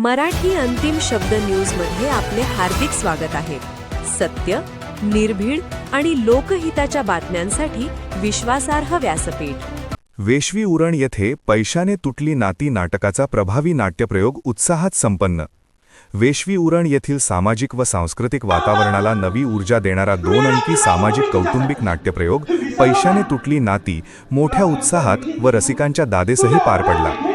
मराठी अंतिम शब्द न्यूजमध्ये आपले हार्दिक स्वागत आहे. सत्य निर्भीड आणि लोकहिताच्या बातम्यांसाठी विश्वासार्ह व्यासपीठ. वेशवी उरण येथे पैशाने तुटली नाती नाटकाचा प्रभावी नाट्यप्रयोग उत्साहात संपन्न. वेशवी उरण येथील सामाजिक व सांस्कृतिक वातावरणाला नवी ऊर्जा देणारा दोन अंकी सामाजिक कौटुंबिक नाट्यप्रयोग पैशाने तुटली नाती मोठ्या उत्साहात व रसिकांच्या दादेसही पार पडला.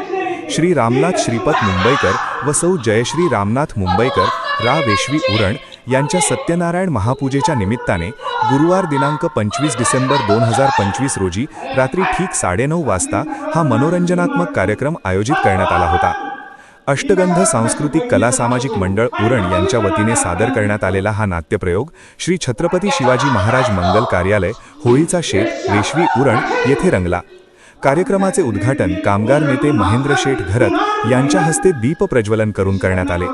श्री रामनाथ श्रीपत मुंबईकर व सौ जयश्री रामनाथ मुंबईकर रा. वेशवी उरण यांच्या सत्यनारायण महापूजेच्या निमित्ताने गुरुवार दिनांक पंचवीस डिसेंबर दोन हजार पंचवीस रोजी रात्री ठीक साडेनऊ वाजता हा मनोरंजनात्मक कार्यक्रम आयोजित करण्यात आला होता. अष्टगंध सांस्कृतिक कला सामाजिक मंडळ उरण यांच्या वतीने सादर करण्यात आलेला हा नाट्यप्रयोग श्री छत्रपती शिवाजी महाराज मंगल कार्यालय होळीचा शेत रेशवी उरण येथे रंगला. कार्यक्रमाचे उद्घाटन कामगार नेते महेंद्र शेठ घरत यांच्या हस्ते दीप प्रज्वलन करून करण्यात आले.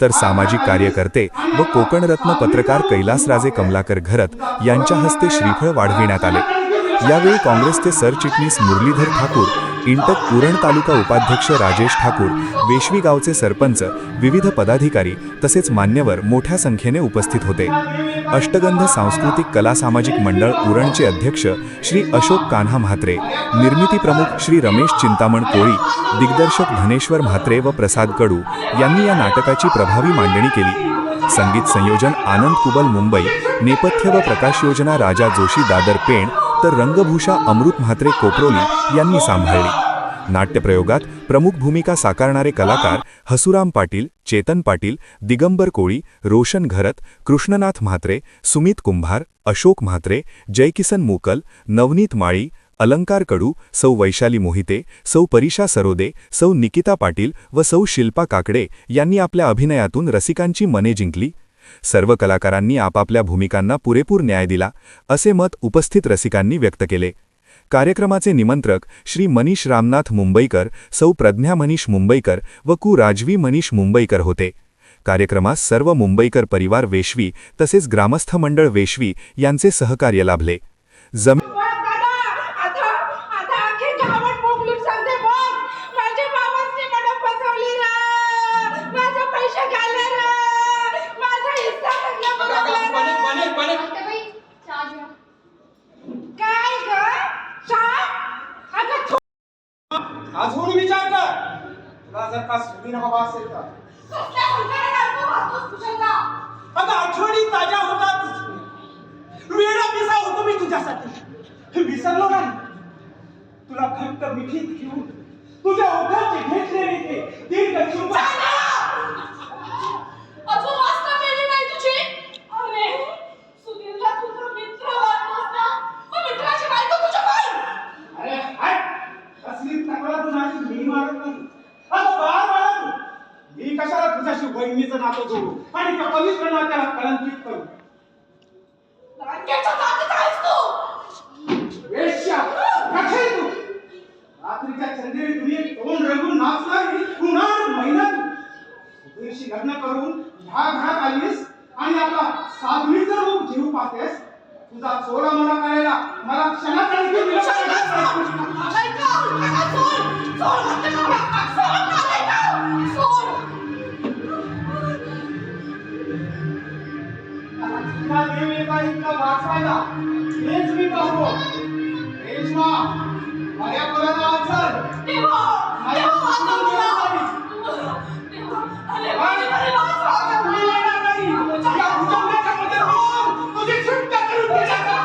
तर सामाजिक कार्यकर्ते व कोकणरत्न पत्रकार कैलासराजे कमलाकर घरत यांच्या हस्ते श्रीफळ वाढविण्यात आले. यावेळी काँग्रेसचे सरचिटणीस मुरलीधर ठाकूर इंटक उरण तालुका उपाध्यक्ष राजेश ठाकूर वेशवी गावचे सरपंच विविध पदाधिकारी तसेच मान्यवर मोठ्या संख्येने उपस्थित होते. अष्टगंध सांस्कृतिक कला सामाजिक मंडळ उरणचे अध्यक्ष श्री अशोक कान्हा म्हात्रे निर्मिती प्रमुख श्री रमेश चिंतामण कोळी दिग्दर्शक धनेश्वर म्हात्रे व प्रसाद कडू यांनी या नाटकाची प्रभावी मांडणी केली. संगीत संयोजन आनंद कुबल मुंबई नेपथ्य व प्रकाश योजना राजा जोशी दादर पेण तर रंगभूषा अमृत म्हात्रे कोपरोली यांनी सांभाळली. नाट्यप्रयोगात प्रमुख भूमिका साकारणारे कलाकार हसुराम पाटील चेतन पाटील दिगंबर कोळी रोशन घरत कृष्णनाथ म्हात्रे सुमित कुंभार अशोक म्हात्रे जयकिसन मुकल नवनीत माळी अलंकार कडू सौ वैशाली मोहिते सौ परीशा सरोदे सौ निकिता पाटील व सौ शिल्पा काकडे यांनी आपल्या अभिनयातून रसिकांची मने जिंकली सर्व कलाकारांनी आपापल्या भूमिकांना पुरेपूर न्याय दिला असे मत उपस्थित रसिकांनी व्यक्त केले. कार्यक्रमाचे निमंत्रक श्री मनीष रामनाथ मुंबईकर सौ प्रज्ञा मनीष मुंबईकर व कु राजवी मनीष मुंबईकर होते. कार्यक्रमास सर्व मुंबईकर परिवार वेशवी तसेच ग्रामस्थ मंडळ वेशवी यांचे सहकार्य लाभले. जमीन दादा आता आता आखी गावात बोंबलून सांगते बघ माझ्या भावाने मला फसवली रे माझे पैसे खाल्ले रे माझा हिस्सा सगळा बरोबर काय ग शाप अगं थो- अजून विचार कर तुला जर का सुधीर हवा असेल तर? अगं आठवणी ताज्या होतात वेळा पिसा होतो मी तुझ्यासाठी विसरलो नाही तुला फक्त मिठीत घेऊन तुझ्या ओठाचे घेतलेले ते दीर्घ चुंबन अजून वाचता वेळी नाही तुझी अरे सुधीरला तुझा मित्र वाटतोस ना मग मित्राची बायको तुझ्या पण अरे हट असली तक्रार तू माझी मी मारत नाही अगं बाळ बाळा तू. मी कशाला तुझ्याशी वहिनीचं नातं जोडू आणि नात्याला कलंकित करू रांगेच्या जातीत आहेस तू वेश्या कठे तू रात्रीच्या चंद्री दुनियेत तोंड रंगून नाचणारी पुन्हा महिन्यात सुधीरशी लग्न करून ह्या घरात आलीस आणि आपला साधवीचं रूप जीव पाहतेस तुझा चोरा मोरा करायला मला क्षणात आणखी विलंब तुझा देव एका इतका वाचवायला हेच मी पाहतो. रेश्मा माझ्या पोराला वाचल. मी येणार नाही या कुटुंबाच्या मध्ये राहून तुझी सुटका करून देण्याचा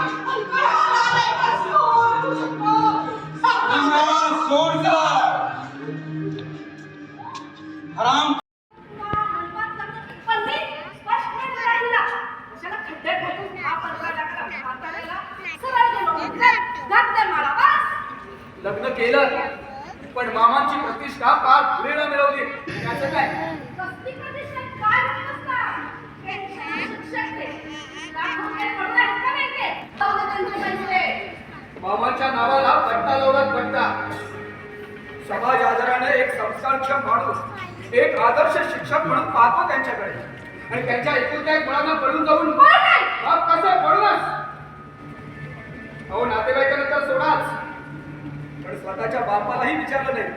मला सोड दिला हराम लग्न केलं पण मामांची प्रतिष्ठा फार पुढे न मिळवली त्याचं काय? मामाच्या नावाला पट्टा लावलाच पट्टा. समाज आदराने एक संस्कारक्षम माणूस एक आदर्श शिक्षक म्हणून पाहतो त्यांच्याकडे. आणि त्यांच्या एकुलत्या एक मुलांना पडून जाऊन मग कसं पडूनच अहो नातेवाईकांना तर सोडाच. पण स्वतःच्या बापालाही विचारलं नाही.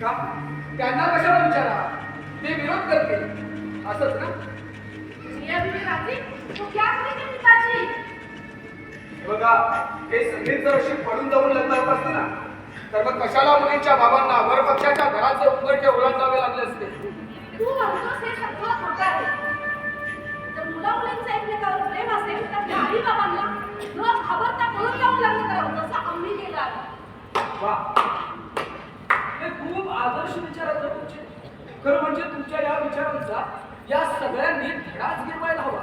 का? त्यांना कशाला विचारा? ते विरोध असंच ना? जिया बीवी राजी तो क्या करेगी पिताजी? बघा हे सगळेच जर अशी पडून जाऊन लग्न होत असते ना तर मग कशाला मुलींच्या बाबांना वरपक्षाच्या घराचे उंबरठे ओलांडावे लागले असते? तू म्हणतोस हे सगळं खोटं आहे. जर मुला मुलींचं एकमेकावर प्रेम असेल तर आई बाबांना लग्न करावं जसं आम्ही केलं आहे. वा हे खूप आदर्श विचाराचं तुमचे खरं म्हणजे तुमच्या या विचारांचा या सगळ्यांनी धडाच गिरवायला हवा.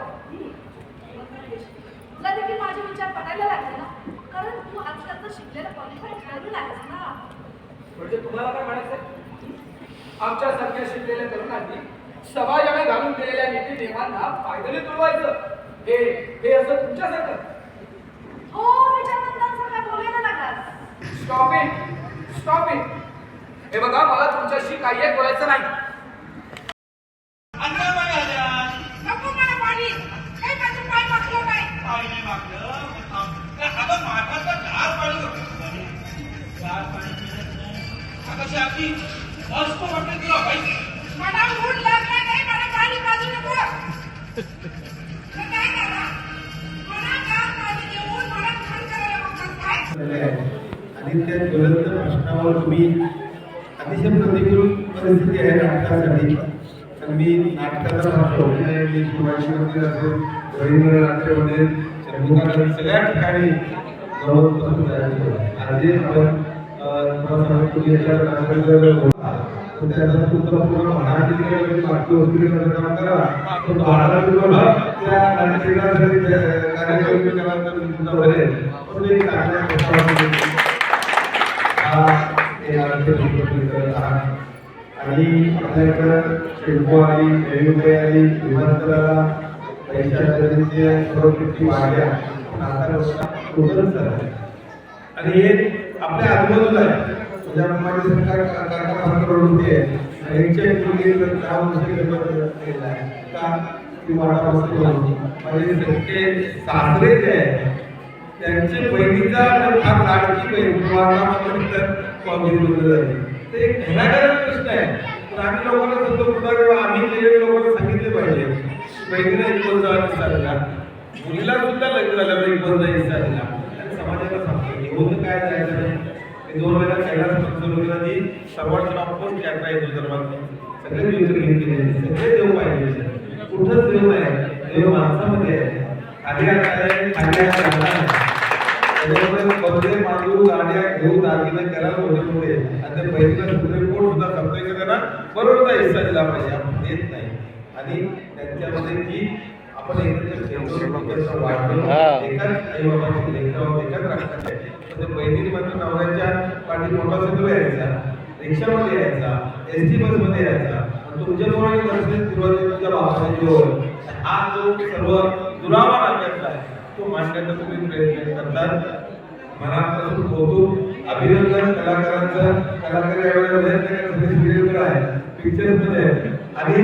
तुला देखील माझे विचार पटायला लागले ना? कारण तू आजकालचं शिकलेलं क्वालिफाईड ठरवलं आहेस ना. म्हणजे तुम्हाला काय म्हणायचं आमच्यासारख्या शिकलेल्या तरुणांनी समाजाने घालून दिलेल्या नीती नियमांना फायद्याने तुडवायचं हे हे असं तुमच्यासारखं. हो विचारवंतांसारखा बोलायला लागलास? स्टॉप इट स्टॉप इट हे बघा मला तुमच्याशी काही एक बोलायचं नाही. आणि त्या ज्वलंत प्रश्नावर तुम्ही अतिशय प्रतिकूल परिस्थिती आहे नाटकासाठी. तर मी नाटकाचा मी शिवाजी मंदिर रवींद्र सगळ्या ठिकाणी जवळपासून आपण तर त्याचा पूर्ण नाट्य करा. त्या कार्यक्रम करा तर आणि आपल्याकडं शिल्पो आली रेणुबाई आली विमानतळाला पैशाचे वाढल्या आणि हे आपल्या आजूबाजूला आहे. सरकार कारखाना दहा वर्ष का? ती वाटा वस्तू सासरे जे आहे. त्यांचे बहिणीचा आणि फार लाडकी बहीण वारणामध्ये ते एक प्रश्न आहे. पण आम्ही लोकांना सांगतो पुन्हा आम्ही केलेले लोकांना सांगितले पाहिजे. बहिणीला एक कोणता हिस्सा दिला मुलीला सुद्धा लग्न झाल्यावर एक कोणता हिस्सा दिला आणि समाजाला सांगतो घेऊन काय जायचं नाही. दोन वेळा कैलास पंचवटीला ती सर्वात टॉपच यात्रा आहे विदर्भातली सगळे ज्योतिर्लिंग सगळे देव पाहिजे. कुठंच देव नाही. देव माणसामध्ये आहे आधी आहे खाली आहे त्याच्यामुळे बंदे मांडून गाड्या घेऊन दागिने करायला मोठे मोठे आणि ते पहिलीला सुप्रीम कोर्ट सुद्धा सांगतोय की त्यांना बरोबरचा हिस्सा दिला पाहिजे आपण देत नाही आणि त्यांच्यामध्ये की आपण एकत्र खेळतो एकत्र वाढतो एकाच आई बाबाची लेकरं एकाच राष्ट्राचे पण ते बहिणीने मात्र नवऱ्याच्या पाठी मोटरसायकल यायचा रिक्षामध्ये यायचा एस टी बसमध्ये यायचा. तुमच्या सुरुवातीला तुमच्या भावाने जीवन हा जो सर्व दुरावा नात्यातला आहे तो मांडण्याचा तुम्ही प्रयत्न करतात. मनापासून कौतुक अभिनंदन कलाकारांचं कलाकार यावेळेला प्रयत्न सिरियल आहे पिक्चर्समध्ये आणि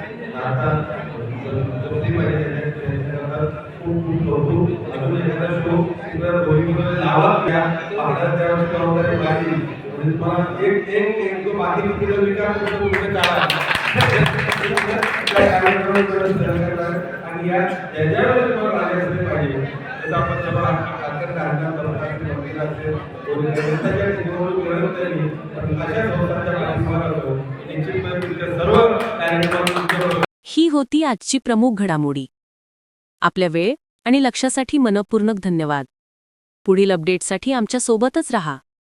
जबाबदारी म्हणजे एक एक एक बाकी विकास आणि या ज्या वेळेस पाहिजे. आपण जेव्हा ही होती आजची प्रमुख घडामोडी. आपल्या वेळ आणि लक्षासाठी मनपूर्णक धन्यवाद. पुढील अपडेटसाठी आमच्यासोबतच रहा.